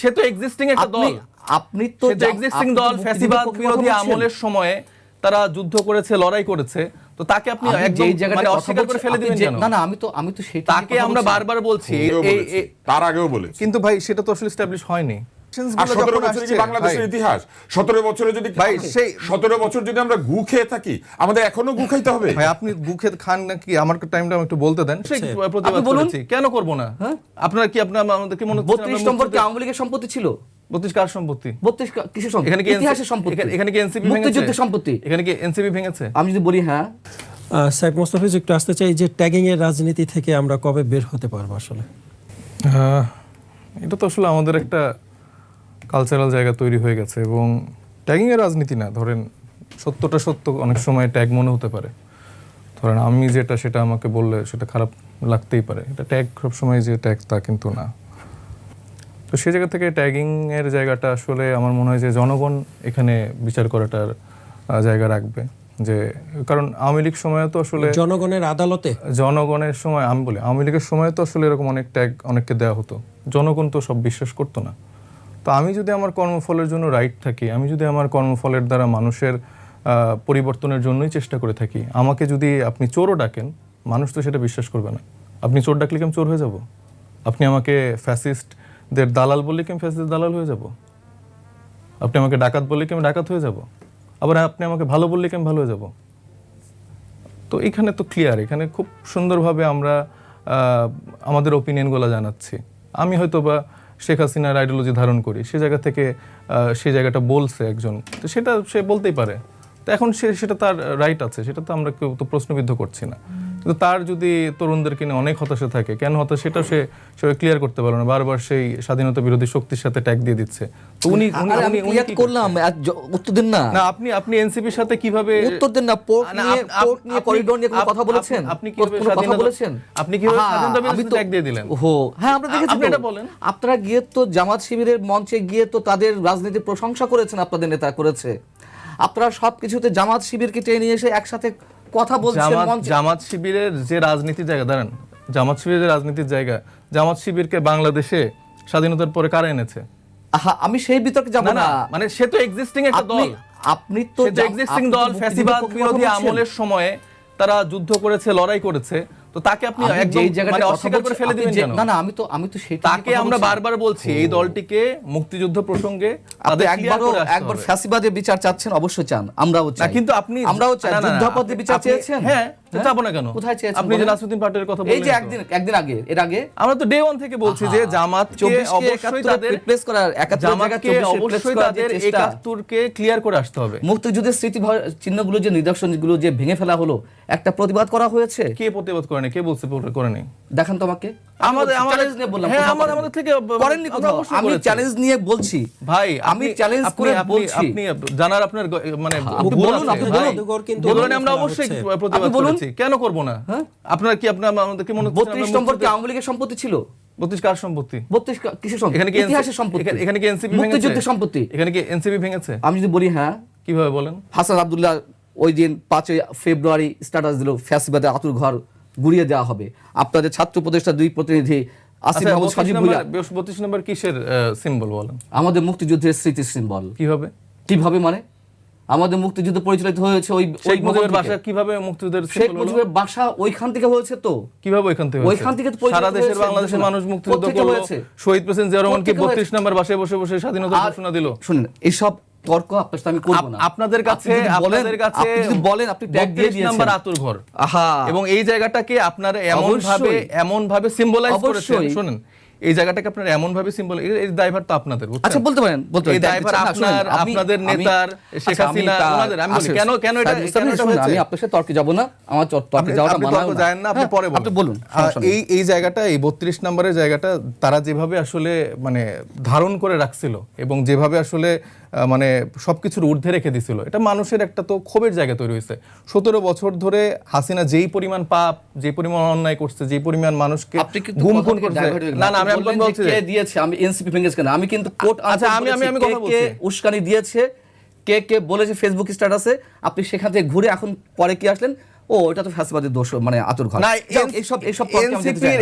সে তো এক্সিস্টিং একটা দল। আপনি তো এক্সিস্টিং দল ফ্যাসিবাদ বিরোধী আমলের সময়ে তারা যুদ্ধ করেছে লড়াই করেছে তো তাকে আপনি যেই জায়গাটায় মানে অস্বীকার করে ফেলে দিবেন কেন? না না আমি তো আমি তো সেটা তাকে আমরা বারবার বলছি এই- এই- এই- তার আগেও বলেছি। কিন্তু ভাই সেটা তো আসলে এস্টাবলিশ হয়নি। আর সতেরো বছর কি বাংলাদেশের ইতিহাস? সতেরো বছরে যদি ভাই, সেই- সতেরো বছর যদি আমরা গু খেয়ে থাকি আমাদের এখনও গু খাইতে হবে? ভাই আপনি বুকে খান নাকি? আমার টাইমটা একটু বলতে দেন। সেই প্রতিবাদ করেছি। কেন করব না? হ্যাঁ? আপনারা কি আপনার আমাদেরকে মনে হচ্ছে বত্রিশ নম্বর কি আওয়ামী লীগের সম্পত্তি ছিল? বত্রিশ কার সম্পত্তি? বত্রিশ কিসের সম্পত্তি? এখানে কি ইতিহাসের সম্পত্তি। এখানে- এখানে কি এনসিপি মুক্তিযুদ্ধের সম্পত্তি। এখানে কি এনসিপি ভেঙেছে? আমি যদি বলি হ্যাঁ। মোস্তাফিজ একটু আসতে চাই যে ট্যাগিং এর রাজনীতি থেকে আমরা কবে বের হতে পারব আসলে? এটা তো আসলে আমাদের একটা কালচারাল জায়গা তৈরি হয়ে গেছে এবং ট্যাগিং এর রাজনীতি না ধরেন সত্যটা সত্য অনেক সময় ট্যাগ মনে হতে পারে। ধরেন আমি যেটা সেটা আমাকে বললে সেটা খারাপ লাগতেই পারে। এটা ট্যাগ সবসময় যে ট্যাগ তা কিন্তু না। তো সেই জায়গা থেকে ট্যাগিং এর জায়গাটা আসলে আমার মনে হয় যে জনগণ এখানে বিচার করাটার জায়গা রাখবে। যে কারণ আওয়ামী লীগ সময়ে তো আসলে জনগণের আদালতে? জনগণের সময় আমি বলি আওয়ামী লীগের সময় তো আসলে এরকম অনেক ট্যাগ অনেককে দেওয়া হতো। জনগণ তো সব বিশ্বাস করতো না। তো আমি যদি আমার কর্মফলের জন্য রাইট থাকি, আমি যদি আমার কর্মফলের দ্বারা মানুষের পরিবর্তনের জন্যই চেষ্টা করে থাকি, আমাকে যদি আপনি চোরও ডাকেন, মানুষ তো সেটা বিশ্বাস করবে না। আপনি চোর ডাকলে কি আমি চোর হয়ে যাব? আপনি আমাকে ফ্যাসিস্টদের দালাল বললে কি ফ্যাসিস্ট দালাল হয়ে যাব? আপনি আমাকে ডাকাত বললে কি আমি ডাকাত হয়ে যাব? আবার আপনি আমাকে ভালো বললে কি আমি ভালো হয়ে যাব? তো এখানে তো ক্লিয়ার এখানে খুব সুন্দরভাবে আমরা আমাদের ওপিনিয়নগুলো জানাচ্ছি। আমি হয়তো বা শেখ হাসিনার আইডিওলজি ধারণ করি। সে জায়গা থেকে সে জায়গাটা বলছে একজন। তো সেটা সে বলতেই পারে। তো এখন সে, সেটা তার রাইট আছে। সেটা তো আমরা কেউ তো প্রশ্নবিদ্ধ করছি না। কিন্তু তার যদি তরুণদেরকে নিয়ে অনেক হতাশা থাকে কেন হতাশা সেটা সে সে ক্লিয়ার করতে পারল না। বারবার সেই স্বাধীনতা বিরোধী শক্তির সাথে ট্যাগ দিয়ে দিচ্ছে। তো উনি উনি- উনি- কি করলাম উত্তর দিন না। না আপনি আপনি এনসিপির সাথে কীভাবে উত্তর দেন না পোর্ট নিয়ে পোর্ট নিয়ে করিডোর নিয়ে কোনো কথা বলেছেন? আপনি- কোনো কথা বলেছেন? আপনি কীভাবে হ্যাঁ, স্বাধীনতা বিরোধী ট্যাগ দিয়ে দিলেন? ওহো হ্যাঁ আমরা দেখেছি এটা বলেন। আপনারা গিয়ে তো জামাত শিবিরের মঞ্চে গিয়ে তো তাদের রাজনীতির প্রশংসা করেছেন আপনাদের নেতা করেছে। আপনারা সবকিছুতে জামাত শিবিরকে টেনে নিয়ে এসে একসাথে কথা বলছেন জামাত শিবিরের যে রাজনীতি জায়গা দাঁড়ান। জামাত শিবিরের যে রাজনীতির জায়গা জামাত শিবিরকে বাংলাদেশে স্বাধীনতার পরে কারা এনেছে? আহা, আমি সেই বিতর্কে যাব না মানে সে তো এক্সিস্টিং একটা দল। আপনি তো এক্সিস্টিং দল ফ্যাসিবাদ বিরোধী আমলের সময়ে তারা যুদ্ধ করেছে লড়াই করেছে। তো তাকে আপনি একদম যেই জায়গাটায় মানে অস্বীকার করে ফেলে দিবেন কেন? না না আমি তো আমি তো সেটা তাকে আমরা বারবার বলছি এই দলটিকে মুক্তিযুদ্ধ প্রসঙ্গে আপনি একবার একবার। ফ্যাসিবাদের বিচার চাচ্ছেন অবশ্যই চান। আমরাও চাই। কিন্তু আপনি আমরাও চাই। যুদ্ধাপদের বিচার চেয়েছেন? হ্যাঁ তো হ্যাঁ? না কেন? কোথায় চেয়েছেন আপনি যে? নাসরুদ্দিন পাটোয়ারির কথা এই যে একদিন একদিন আগে এর আগে? আমরা তো ডে ওয়ান থেকে বলছি যে জামাত কে অবশ্যই তাদের রিপ্লেস করার একাত্তর জায়গা 24 অবশ্যই তাদের চেষ্টা। একাত্তরকে ক্লিয়ার করে আসতে হবে। মুক্তিযুদ্ধের স্মৃতি চিহ্নগুলো যে নিদর্শনগুলো যে ভেঙে ফেলা হলো একটা প্রতিবাদ করা হয়েছে? কে প্রতিবাদ করে নাই? কে বলছে করে- নেই? দেখান তো আমাকে। আমাদের আমাদের চ্যালেঞ্জ নিয়ে বললাম হ্যাঁ আমাদের আমাদের থেকে করেননি কোথাও? আমি চ্যালেঞ্জ নিয়ে বলছি। ভাই আমি চ্যালেঞ্জ করে বলছি। আপনি জানার আপনার মানে বলুন, আপনি বলুন। কিন্তু বলুন আমরা অবশ্যই প্রতিবাদ বলুন। করেছি কেন করব না? হ্যাঁ? আপনার কি আপনার আমাদেরকে মনে বত্রিশ নম্বর কি আওয়ামী লীগের সম্পত্তি ছিল? বত্রিশ কার সম্পত্তি? বত্রিশ কিসের সম্পত্তি? এখানে কি ইতিহাসের সম্পত্তি। এখানে- কি এনসিপি মুক্তিযুদ্ধের সম্পত্তি। এখানে কি এনসিপি ভেঙেছে? আমি যদি বলি হ্যাঁ। কীভাবে বলেন? হাসান আব্দুল্লাহ ওই দিন পাঁচই ফেব্রুয়ারি স্ট্যাটাস দিল ফ্যাসিবাদের আতুর ঘর গুড়িয়ে দেওয়া হবে। আপনাদের ছাত্র উপদেষ্টা দুই প্রতিনিধি আসিফ আচ্ছা মাহমুদ 32 সজীব নম্বর 32 নম্বর কিসের সিম্বল বলেন? আমাদের মুক্তিযুদ্ধের স্মৃতি সিম্বল কীভাবে? কীভাবে মানে? আমাদের মুক্তিযুদ্ধ পরিচালিত হয়েছে ওই শেখ মুজিবের বাসা কীভাবে মুক্তিযুদ্ধের শেখ মুজিবের বাসা ওইখান থেকে হয়েছে তো। কীভাবে ওইখান থেকে ওইখান থেকে তো সারা দেশের বাংলাদেশের মানুষ মুক্তিযুদ্ধ করল? শহীদ প্রেসিডেন্ট জিয়া রহমান কি কোত্থেকে বত্রিশ নম্বর বাসায় বসে বসে স্বাধীনতা ঘোষণা দিল। শুনুন এইসব তর্ক আপনার সাথে আমি করব না। আপনাদের কাছে আপনাদের কাছে আপনি যদি বলেন আপনি ট্যাগ দিয়ে দিয়েছেন। নাম্বার আতুর ঘর। আহা। এবং এই জায়গাটাকে আপনারা এমন ভাবে এমন ভাবে সিম্বলাইজ করেছেন। শুনেন এই জায়গাটাকে আপনার এমন ভাবে সিম্বল এই দায়ভার তো আপনাদের আচ্ছা বলতে পারেন বলতে পারেন এই দায়ভার আপনার আপনাদের নেতার শেখ আচ্ছা, হাসিনা তা- ওনাদের আমি বলি কেন কেন এটা কেন এটা? আমি আপনার সাথে তর্কে যাব না আমার তর্কে যাওয়াটা আপনি মানায় তর্ক না আপনি হ্যাঁ, পরে বলুন আপনি বলুন। এই এই জায়গাটা এই বত্রিশ নম্বরের জায়গাটা তারা যেভাবে আসলে মানে ধারণ করে রাখছিল এবং যেভাবে আসলে মানে সবকিছুর ঊর্ধ্বে রেখে দিছিল। এটা মানুষের একটা তো ক্ষোভের জায়গা তৈরি হয়েছে। সতেরো বছর ধরে হাসিনা যেই পরিমাণ পাপ যে পরিমাণ অন্যায় করছে যে পরিমাণ মানুষকে গুম খুন করছে। divert গেলেন। না। না আমি আপনি বলছি যে যে- কে দিয়েছে আমি এনসিপি ভেঙেছে কেন? আমি কিন্তু কোর্ট আচ্ছা, আমি- আমি- আমি কথা বলছি। উস্কানি দিয়েছে কে কে বলেছে ফেসবুক স্ট্যাটাসে আপনি সেখান থেকে ঘুরে এখন পরে কি আসলেন? ও এটা তো ফ্যাসিবাদের দোষ মানে আতুর ঘর না এইসব এইসব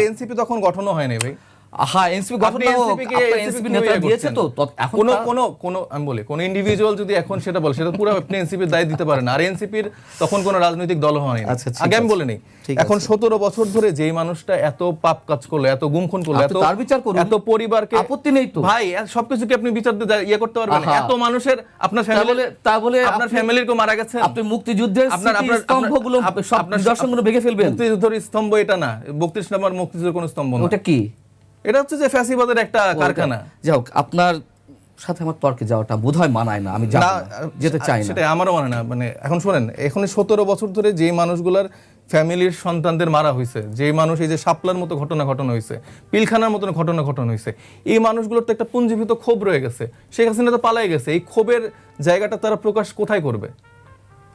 এনসিপি তখন গঠনও হয়নি ভাই। হ্যাঁ এনসিপি গঠন আপনি না হোক, NCP কে এনসিপি দিয়েছে তো তত- এখন কোনো কোনো কোনো আমি বলি কোনো ইন্ডিভিজুয়াল যদি এখন সেটা বলে সেটা পুরো আপনি এনসিপির দায় দিতে পারেন। আর এনসিপির তখন কোনো রাজনৈতিক দল হয়নি। আচ্ছা, আগে আমি বলে নেই। এখন। সতেরো বছর ধরে যেই মানুষটা এত পাপ কাজ করল এত গুম খুন করল এত তার বিচার করুন। এত পরিবারকে আপত্তি নেই তো। ভাই এ- সবকিছু কি আপনি বিচার দিয়ে ইয়ে করতে পারবেন? এত মানুষের আপনার ফ্যামিলি বলে তা বলে আপনার আপনি- ফ্যামিলির কেউ মারা গেছে আপনি মুক্তিযুদ্ধের আপনার আপনার স্তম্ভগুলো আপনার- সব আপনার ভেঙে ফেলবেন। মুক্তিযুদ্ধের স্তম্ভ এটা না। বত্রিশ নম্বর মুক্তিযুদ্ধের কোনো স্তম্ভ না ওটা কি? এটা হচ্ছে যে ফ্যাসিবাদের একটা কারখানা। যাই হোক আপনার সাথে আমার তর্কে যাওয়াটা বোধহয় মানায় না আমি যেতে চাই না। সেটাই আমারও মানে না মানে এখন শোনেন এখন সতেরো বছর ধরে যে মানুষগুলার ফ্যামিলির সন্তানদের মারা হয়েছে যে মানুষ এই যে সাপলার মতো ঘটনা ঘটনা হয়েছে পিলখানার মতন ঘটনা ঘটনা হয়েছে এই মানুষগুলোর তো একটা পুঞ্জীভূত ক্ষোভ রয়ে গেছে শেখ হাসিনা তো পালাই গেছে এই ক্ষোভের জায়গাটা তারা প্রকাশ কোথায় করবে?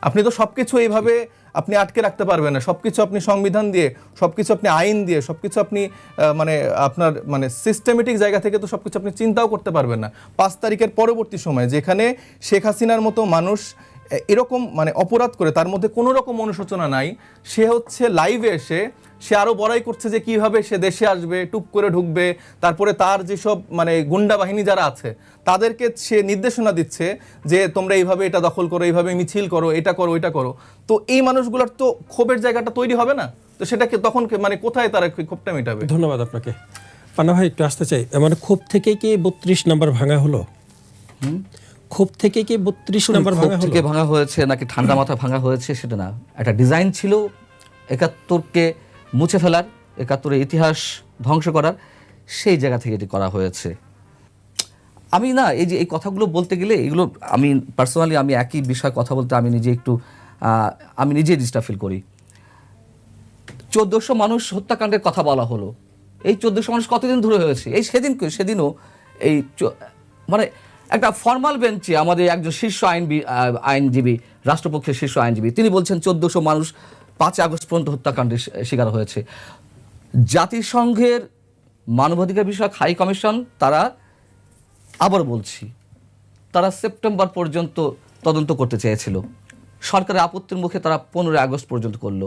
আপনি তো সবকিছু এইভাবে আপনি আটকে রাখতে পারবেন না। সবকিছু আপনি সংবিধান দিয়ে, সবকিছু আপনি আইন দিয়ে, সবকিছু আপনি মানে আপনার মানে সিস্টেমেটিক জায়গা থেকে তো সবকিছু আপনি চিন্তাও করতে পারবেন না। পাঁচ তারিখের পরবর্তী সময় যেখানে শেখ হাসিনার মতো মানুষ এরকম মানে অপরাধ করে তার মধ্যে কোনো রকম অনুশোচনা নাই। সে হচ্ছে লাইভে এসে সে আরও বড়াই করছে যে কীভাবে সে দেশে আসবে টুপ করে ঢুকবে তারপরে তার যেসব মানে গুন্ডা বাহিনী যারা আছে তাদেরকে সে নির্দেশনা দিচ্ছে যে তোমরা এইভাবে এটা দখল করো এইভাবে মিছিল করো এটা করো এটা করো। তো এই মানুষগুলোর তো ক্ষোভের জায়গাটা তৈরি হবে না? তো সেটাকে তখন মানে কোথায় তারা কি ক্ষোভটা মেটাবে? ধন্যবাদ আপনাকে। পান্না ভাই একটু আসতে চাই। মানে ক্ষোভ থেকে কি বত্রিশ নাম্বার ভাঙা হলো? ক্ষোভ থেকে কি বত্রিশ নাম্বার ক্ষোভ থেকে ভাঙা হয়েছে নাকি ঠান্ডা মাথা ভাঙা হয়েছে সেটা না। একটা ডিজাইন ছিল একাত্তরকে মুছে ফেলার একাত্তরের ইতিহাস ধ্বংস করার সেই জায়গা থেকে এটি করা হয়েছে। আমি না এই যে এই কথাগুলো বলতে গেলে এগুলো আমি পার্সোনালি আমি একই বিষয়ে কথা বলতে আমি নিজে একটু আমি নিজে ডিস্টার্ব ফিল করি। চোদ্দশো মানুষ হত্যাকাণ্ডের কথা বলা হলো। এই চোদ্দশো মানুষ কতদিন ধরে হয়েছে? এই সেদিন সেদিনও এই মানে একটা ফর্মাল বেঞ্চে আমাদের একজন শীর্ষ আইন আইনজীবী, রাষ্ট্রপক্ষের শীর্ষ আইনজীবী, তিনি বলছেন চোদ্দশো মানুষ পাঁচ আগস্ট পর্যন্ত হত্যাকাণ্ডের শিকার হয়েছে। জাতিসংঘের মানবাধিকার বিষয়ক হাই কমিশন, তারা আবার বলছি, তারা সেপ্টেম্বর পর্যন্ত তদন্ত করতে চেয়েছিল। সরকারের আপত্তির মুখে তারা পনেরোই আগস্ট পর্যন্ত করল।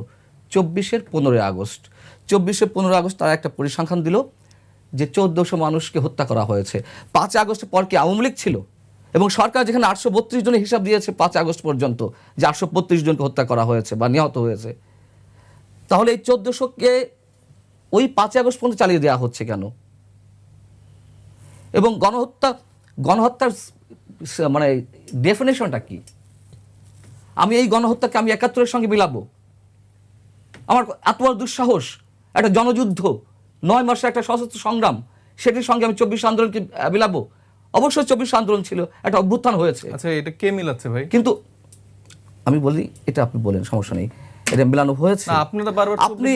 চব্বিশের পনেরোই আগস্ট। চব্বিশে পনেরোই আগস্ট তারা একটা পরিসংখ্যান দিল। যে চোদ্দশো মানুষকে হত্যা করা হয়েছে। পাঁচ আগস্ট পর কি আওয়ামী লীগ ছিল? এবং সরকার যেখানে আটশো বত্রিশ জনের হিসাব দিয়েছে পাঁচ আগস্ট পর্যন্ত, যে আটশো বত্রিশ জনকে হত্যা করা হয়েছে বা নিহত হয়েছে। তাহলে এই চোদ্দশোকে ওই পাঁচই আগস্ট পর্যন্ত চালিয়ে দেওয়া হচ্ছে কেন? এবং গণহত্যা, গণহত্যার মানে ডেফিনেশনটা কি? আমি এই গণহত্যাকে আমি একাত্তরের সঙ্গে মিলাবো? আমার এত দুঃসাহস, একটা জনযুদ্ধ নয় মাসের একটা সশস্ত্র সংগ্রাম। সেটির সঙ্গে আমি চব্বিশ আন্দোলনকে মিলাবো? অবশ্যই চব্বিশ আন্দোলন ছিল একটা অভ্যুত্থান হয়েছে। আচ্ছা এটা কে মিলাচ্ছে ভাই? কিন্তু আমি বলি এটা আপনি বলেন সমস্যা নেই। এটা মিলানো হয়েছে। না আপনি তো বারবার আপনি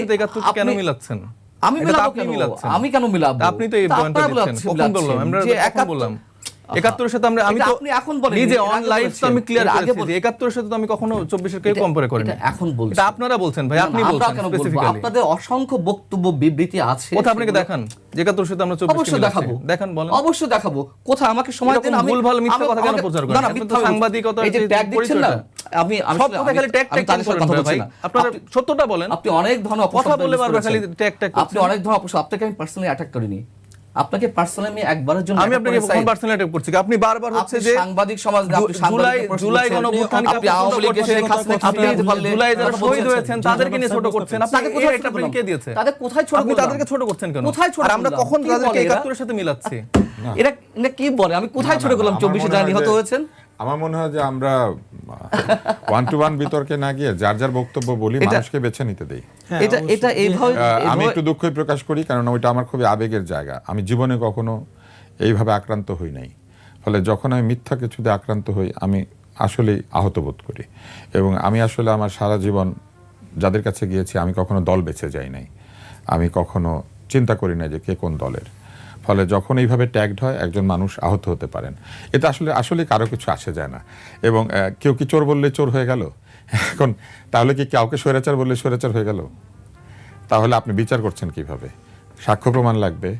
কেন মিলাচ্ছেন? আমি মিলাবো কেন? আমি কেন মিলাবো? আপনি তো এই পয়েন্টটা আপনারা দিচ্ছেন। আমরা বললাম? একাত্তরের সাথে আমরা আমি তো আপনি এখন বলেন, নিজে অন তো আমি ক্লিয়ার আগে একাত্তরের সাথে তো আমি কখনো চব্বিশের কেউ কম্পেয়ার এখন বলছি। এটা আপনারা বলছেন ভাই আপনি বলছেন স্পেসিফিক্যালি আপনাদের অসংখ্য বক্তব্য বিবৃতি আছে কোথা আপনাকে দেখান? একাত্তরের সাথে আমরা চব্বিশকে অবশ্যই দেখাবো। দেখান বলেন। অবশ্যই দেখাবো। কোথায় আমাকে সময় দিন আমি ভুলভাল মিথ্যা কথা কেন প্রচার করেন? না, মিথ্যা সাংবাদিকতার এই যে ট্যাগ দিচ্ছেন না। আমি আমি সব কথা খালি ট্যাগ ট্যাগ করেন কথা ভাই। আপনারা সত্যটা বলেন। আপনি অনেক ধরনের কথা বলে বারবার খালি ট্যাগ ট্যাগ আপনি অনেক ধরনের অপশব্দ আপনাকে আমি পার্সোনালি অ্যাটাক করিনি। আপনাকে পার্সোনালি আমি একবারের জন্য আমি আপনাকে কখন। পার্সোনাল অ্যাটাক করছি আপনি বারবার হচ্ছে যে সাংবাদিক সমাজ আপনি জুলাই জুলাই করছেন। গণঅভ্যুত্থানকে আপনি আপনি আওয়ামী লীগের করছেন, শেখ হাসিনাকে আপনি জুলাই যারা শহীদ। হয়েছেন তাদেরকে নিয়ে ছোট করছেন আপনি তাকে এই কোথায় একটা ছোট আপনাকে কে দিয়েছে তাদের কোথায় ছোট আপনি তাদেরকে ছোট করছেন কেন কোথায় ছোট আর আমরা? কখন তাদেরকে বলে এরা? একাত্তরের সাথে মিলাচ্ছি এরা কি বলে আমি কোথায় ছোট করলাম আমার চব্বিশে মনে যারা হয় নিহত হয়েছেন আমার মনে হয় যে আমরা ওয়ান টু ওয়ান বিতর্কে না গিয়ে যার যার বক্তব্য বলি মানুষকে বেছে নিতে দেই। হ্যাঁ, এটা এটা এইভাবে আহ, আমি একটু দুঃখই প্রকাশ করি কারণ ওইটা আমার খুবই আবেগের জায়গা। আমি জীবনে কখনো এইভাবে আক্রান্ত হই নাই। ফলে যখন আমি মিথ্যা কিছুতে আক্রান্ত হই আমি আসলেই আহত বোধ করি। এবং আমি আসলে আমার সারা জীবন যাদের কাছে গিয়েছি আমি কখনো দল বেছে যাই নাই। আমি কখনো চিন্তা করি না যে কে কোন দলের। ফলে যখন এইভাবে ট্যাগড হয়, একজন মানুষ আহত হতে পারেন। এটা আসলে আসলে কারও কিছু আসে যায় না। এবং কেউ কি চোর বললে চোর হয়ে গেল? এখন তাহলে কি কাউকে স্বৈরাচার বললে স্বৈরাচার হয়ে গেল? তাহলে আপনি বিচার করছেন কীভাবে? সাক্ষ্য প্রমাণ লাগবে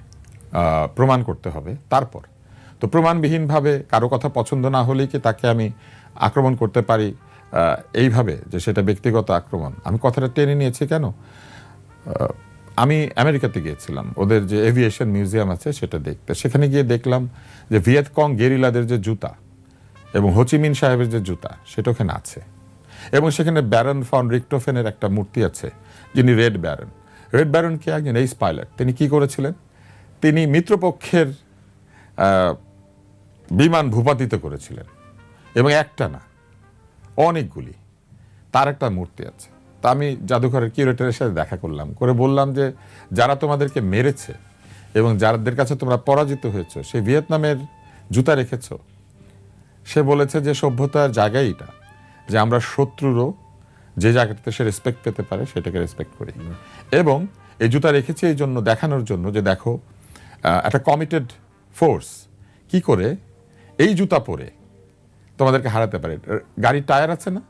প্রমাণ করতে হবে, তারপর। তো প্রমাণবিহীনভাবে কারও কথা পছন্দ না হলেই কি তাকে আমি আক্রমণ করতে পারি? এইভাবে যে সেটা ব্যক্তিগত আক্রমণ। আমি কথাটা টেনে নিয়েছি কেন? আমি আমেরিকাতে গিয়েছিলাম। ওদের যে এভিয়েশন মিউজিয়াম আছে সেটা দেখতে। সেখানে গিয়ে দেখলাম যে ভিয়েতকং গেরিলাদের যে জুতা এবং হোচিমিন সাহেবের যে জুতা, সেটা ওখানে আছে। এবং সেখানে ব্যারন ফন রিক্টোফেনের একটা মূর্তি আছে, যিনি রেড ব্যারন। রেড ব্যারন কে একজন এইস পাইলট? তিনি কি করেছিলেন? তিনি মিত্রপক্ষের বিমান ভূপাতিত করেছিলেন। এবং একটা না, অনেকগুলি। তার একটা মূর্তি আছে। তা আমি জাদুঘরের কিউরেটারের সাথে দেখা করলাম। করে বললাম যে, যারা তোমাদেরকে মেরেছে এবং যাদের কাছে তোমরা পরাজিত হয়েছো, সে ভিয়েতনামের জুতা রেখেছো, সে বলেছে যে, সভ্যতার জায়গায় এটা যে আমরা শত্রুরও যে জায়গাটাতে সে রেসপেক্ট পেতে পারে, সেটাকে রেসপেক্ট করি। এবং এই জুতা রেখেছি এই জন্য, দেখানোর জন্য যে, দেখো একটা কমিটেড ফোর্স কি করে এই জুতা পরে তোমাদেরকে হারাতে পারে। গাড়ির টায়ার আছে না?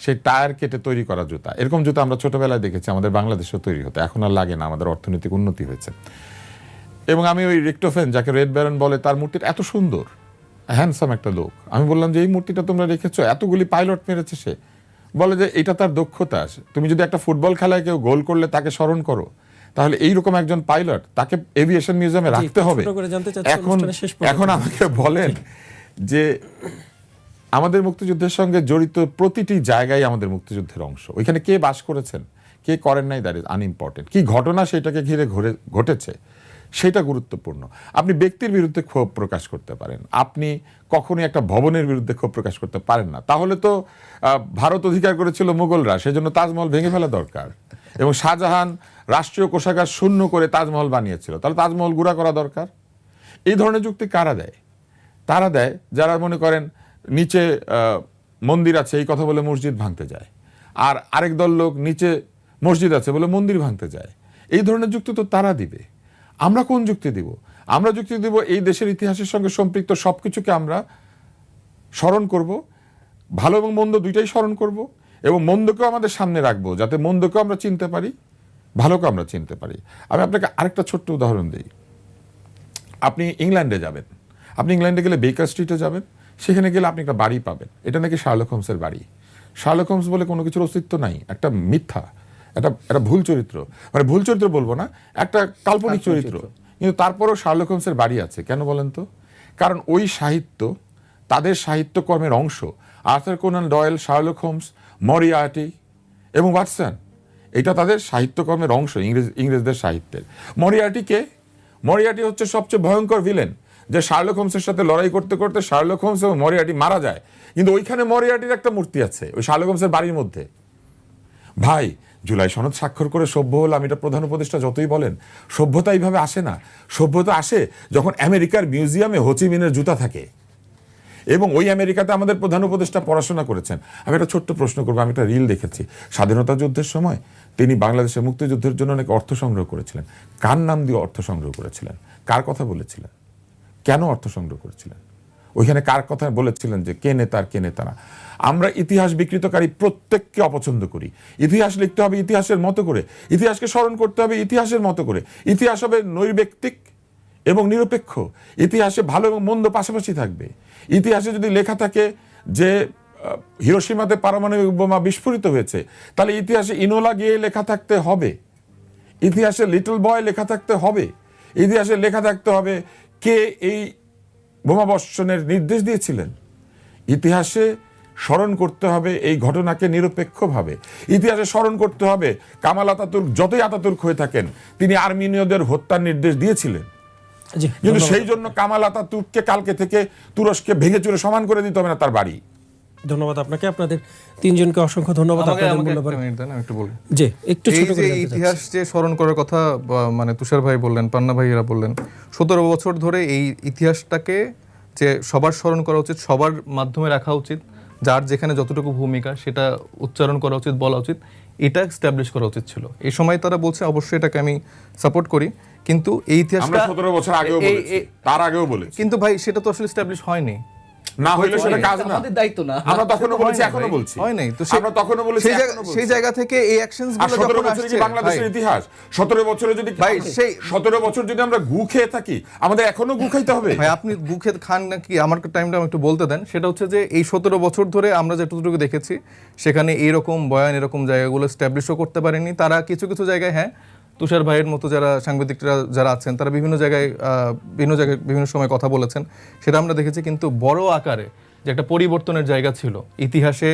সেই টায়ার কেটে তৈরি করা জুতা। এরকম জুতা আমরা ছোটবেলায় দেখেছি আমাদের বাংলাদেশেও তৈরি হতো। এখন আর লাগে না আমাদের অর্থনৈতিক উন্নতি হয়েছে। এবং আমি ওই রিক্টোফেন যাকে রেড ব্যারন বলে তার মূর্তিটা এত সুন্দর হ্যান্ডসাম একটা লোক। আমি বললাম যে এই মূর্তিটা তোমরা রেখেছো এতগুলি পাইলট মেরেছে সে। বলে যে এটা তার দক্ষতা। তুমি যদি একটা ফুটবল খেলায় কেউ গোল করলে তাকে স্মরণ করো। তাহলে এইরকম একজন পাইলট তাকে এভিয়েশন মিউজিয়ামে রাখতে হবে। এখন। এখন আমাকে বলেন যে আমাদের মুক্তিযুদ্ধের সঙ্গে জড়িত প্রতিটি জায়গায় আমাদের মুক্তিযুদ্ধের অংশ। ওইখানে কে বাস করেছেন? কে করেন নাই? দ্যাট ইজ আনইম্পর্টেন্ট কি ঘটনা সেটাকে ঘিরে ঘুরে, ঘটেছে? সেটা গুরুত্বপূর্ণ। আপনি ব্যক্তির বিরুদ্ধে ক্ষোভ প্রকাশ করতে পারেন। আপনি কখনোই একটা ভবনের বিরুদ্ধে ক্ষোভ প্রকাশ করতে পারেন না। তাহলে তো ভারত অধিকার করেছিল মুঘলরা। সেজন্য তাজমহল ভেঙে ফেলা দরকার। এবং শাহজাহান রাষ্ট্রীয় কোষাগার শূন্য করে তাজমহল বানিয়েছিল। তাহলে তাজমহল গুড়া করা দরকার? এই ধরনের যুক্তি কারা দেয়? তারা দেয় যারা মনে করেন নিচে মন্দির আছে, এই কথা বলে মসজিদ ভাঙতে যায়। আর আরেক দল লোক নিচে মসজিদ আছে বলে মন্দির ভাঙতে যায়। এই ধরনের যুক্তি তো তারা দিবে। আমরা কোন যুক্তি দিব? আমরা যুক্তি দিব এই দেশের ইতিহাসের সঙ্গে সম্পৃক্ত সব কিছুকে আমরা স্মরণ করব, ভালো এবং মন্দ দুইটাই স্মরণ করব এবং মন্দকেও আমাদের সামনে রাখব যাতে মন্দকেও আমরা চিনতে পারি ভালোকে আমরা চিনতে পারি। আমি আপনাকে আরেকটা ছোট্ট উদাহরণ দিই। আপনি ইংল্যান্ডে যাবেন। আপনি ইংল্যান্ডে গেলে বেকার স্ট্রিটে যাবেন। সেখানে গেলে আপনি একটা বাড়ি পাবেন। এটা নাকি শার্লক হোমসের বাড়ি। শার্লক হোমস বলে কোনো কিছুর অস্তিত্ব নাই। একটা মিথ্যা একটা একটা ভুল চরিত্র। মানে ভুল চরিত্র বলব না একটা কাল্পনিক চরিত্র। কিন্তু তারপরেও শার্লক হোমসের বাড়ি আছে। কেন বলেন তো? কারণ ওই সাহিত্য তাদের সাহিত্যকর্মের অংশ। Arthur Conan Doyle Sherlock Holmes মরি মরিয়াটি এবং ওয়াটসন। এটা তাদের সাহিত্যকর্মের অংশ ইংরেজ ইংরেজদের সাহিত্যের। মরিয়াটি কে মরিয়াটি হচ্ছে সবচেয়ে ভয়ঙ্কর ভিলেন যে শার্লক হোমসের সাথে লড়াই করতে করতে শার্লক হোমস এবং মরিয়াটি মারা যায়। কিন্তু ওইখানে মরিয়াটির একটা মূর্তি আছে, ওই শার্লক হোমসের বাড়ির মধ্যে। ভাই, জুলাই সনদ স্বাক্ষর করে সভ্য হলাম, এটা প্রধান উপদেষ্টা যতই বলেন, সভ্যতা এইভাবে আসে না। সভ্যতা আসে যখন আমেরিকার মিউজিয়ামে হোচিমিনের জুতা থাকে। এবং ওই আমেরিকাতে আমাদের প্রধান উপদেষ্টা পড়াশোনা করেছেন। আমি একটা ছোট্ট প্রশ্ন করব, আমি একটা রিল দেখেছি। স্বাধীনতা যুদ্ধের সময় তিনি বাংলাদেশের মুক্তিযুদ্ধের জন্য অনেক অর্থ সংগ্রহ করেছিলেন? কার নাম দিয়ে অর্থ সংগ্রহ করেছিলেন? কার কথা বলেছিলেন? কেন অর্থ সংগ্রহ করেছিলেন? ওইখানে কার কথা বলেছিলেন যে কে নেতার কে নেতা না? আমরা ইতিহাস বিকৃতকারী প্রত্যেককে অপছন্দ করি। ইতিহাস লিখতে হবে ইতিহাসের মতো করে। ইতিহাসকে স্মরণ করতে হবে ইতিহাসের মতো করে। ইতিহাস হবে নৈর্ব্যক্তিক এবং নিরপেক্ষ। ইতিহাসে ভালো এবং মন্দ পাশাপাশি থাকবে। ইতিহাসে যদি লেখা থাকে যে হিরোসীমাতে পারমাণবিক বোমা বিস্ফোরিত হয়েছে, তাহলে ইতিহাসে ইনোলা গিয়ে লেখা থাকতে হবে। ইতিহাসে লিটল বয় লেখা থাকতে হবে। ইতিহাসে লেখা থাকতে হবে কে এই বোমাবর্ষণের নির্দেশ দিয়েছিলেন? ইতিহাসে স্মরণ করতে হবে এই ঘটনাকে নিরপেক্ষভাবে। ইতিহাসে স্মরণ করতে হবে কামাল আতাতুর্ক যতই আতাতুর্ক হয়ে থাকেন তিনি আর্মেনীয়দের হত্যার নির্দেশ দিয়েছিলেন। কিন্তু সেই জন্য কামাল আতাতুর্ককে কালকে থেকে তুরস্কে ভেঙে চুরে সমান করে দিতে হবে না তার বাড়ি। ধন্যবাদ আপনাকে। আপনাদের তিনজনকে অসংখ্য ধন্যবাদ। আপনাদের মূল্যবান একটা আমি একটু বলি। জি একটু ছোট করে ইতিহাস যে স্মরণ করার কথা মানে তুষার ভাই বললেন পান্না ভাইয়েরা বললেন সতেরো বছর ধরে এই ইতিহাসটাকে যে সবার স্মরণ করা উচিত সবার মাধ্যমে রাখা উচিত যার যেখানে যতটুকু ভূমিকা সেটা উচ্চারণ করা উচিত বলা উচিত এটা স্ট্যাবলিশ করা উচিত ছিল। এই সময় তারা বলছে অবশ্যই এটাকে আমি সাপোর্ট করি কিন্তু এই আমরা ইতিহাসটা সতেরো বছর আগেও বলেছি তার আগেও বলেছি। কিন্তু ভাই সেটা তো আসলে স্ট্যাবলিশ হয়নি। না হইলে সেটা কাজ না। আমাদের দায়িত্ব না। আমরা তখনও বলেছি এখনও বলছি। হয় নাই। তো আমরা তখনও বলেছি সেই জায়গা- থেকে এই অ্যাকশনসগুলো যখন কি বাংলাদেশের ইতিহাস? সতেরো বছরে যদি ভাই, সেই- সতেরো বছর যদি আমরা গু খেয়ে থাকি আমাদের এখনও গু খাইতে হবে? ভাই আপনি বুকে খান নাকি আমার টাইমটা একটু বলতে দেন। সেটা হচ্ছে যে এই সতেরো বছর ধরে আমরা যতটুকু দেখেছি সেখানে এইরকম বয়ান এরকম জায়গাগুলো স্ট্যাবলিশও করতে পারেনি। তারা কিছু কিছু জায়গায় হ্যাঁ তুষার ভাইয়ের মতো যারা সাংবাদিকরা যারা আছেন, তারা বিভিন্ন জায়গায় বিভিন্ন জায়গায় বিভিন্ন সময় কথা বলেছেন। সেটা আমরা দেখেছি, কিন্তু বড় আকারে যে একটা পরিবর্তনের জায়গা ছিল। ইতিহাসে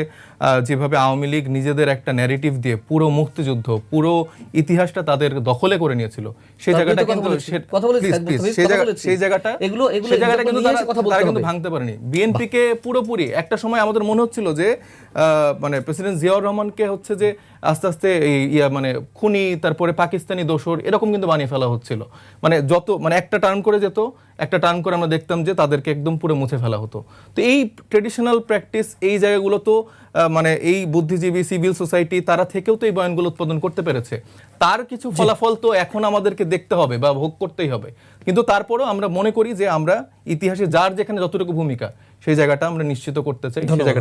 যেভাবে আওয়ামী লীগ নিজেদের একটা ন্যারেটিভ দিয়ে পুরো মুক্তিযুদ্ধ পুরো ইতিহাসটা তাদের দখলে করে নিয়েছিল সেই জায়গাটা কিন্তু সেই জায়গাটা এগুলো- এগুলো- সেই জায়গাটা কিন্তু তারা ভাঙতে পারেনি। বিএনপিকে পুরোপুরি একটা সময় আমাদের মনে হচ্ছিল যে আহ, মানে প্রেসিডেন্ট জিয়াউর রহমানকে হচ্ছে যে আস্তে আস্তে এই ইয়া মানে খুনি তারপরে পাকিস্তানি দোসর এরকম কিন্তু বানিয়ে ফেলা হচ্ছিল। মানে যত মানে একটা টার্ন করে যেত একটা টার্ন করে আমরা দেখতাম যে তাদেরকে একদম পুরো মুছে ফেলা হতো। তো এই ট্রেডিশনাল প্র্যাকটিস এই জায়গাগুলো তো মানে এই বুদ্ধিজীবী সিভিল সোসাইটি তারা থেকেও তো এই বয়ানগুলো উৎপাদন করতে পেরেছে। তার কিছু ফলাফল তো এখন আমাদেরকে দেখতে হবে বা ভোগ করতেই হবে। কিন্তু তারপরও আমরা মনে করি যে আমরা ইতিহাসে যার যেখানে যতটুকু ভূমিকা সেই জায়গাটা আমরা নিশ্চিত করতে চাই সেই জায়গাটা